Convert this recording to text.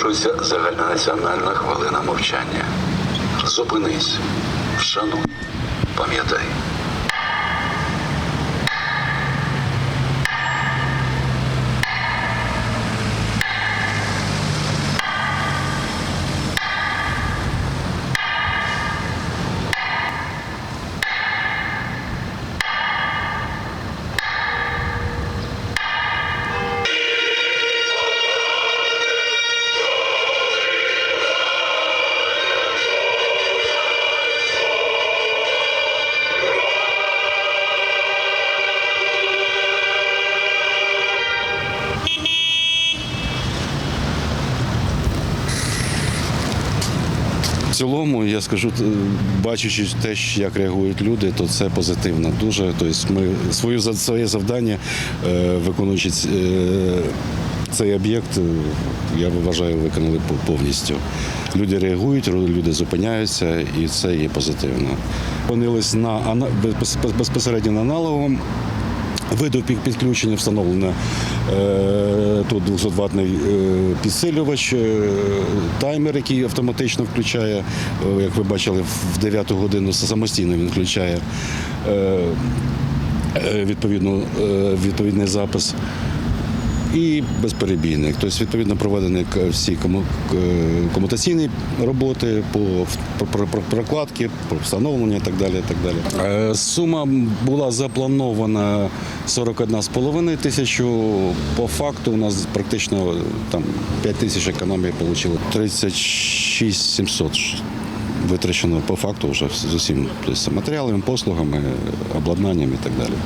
Оголошується загальнонаціональна хвилина мовчання. Зупинись, вшануй, пам'ятай. Цілому, я скажу, т- бачачи те, як реагують люди, то це позитивно. Дуже. Тобто ми свою своє завдання, е, виконуючи е, цей об'єкт, е, я вважаю, виконали повністю. Люди реагують, люди зупиняються, і це є позитивно. Опинились на безпосередньо на аналоговому. Виду підключення встановлено е, тут 200-ваттний е, підсилювач, е, таймер, який автоматично включає, е, як ви бачили, в 9 годину самостійно він включає е, е, відповідно, е, відповідний запис. І безперебійник. Тобто, відповідно, проведені всі кому- комутаційні роботи по прокладки, про встановлення і так далі. Так далі. Е, Сума була запланована 41,5 тисячу. По факту у нас практично там 5 тисяч економії вийшло. 36 700 витрачено по факту вже з усім тобто, матеріалами, послугами, обладнанням і так далі.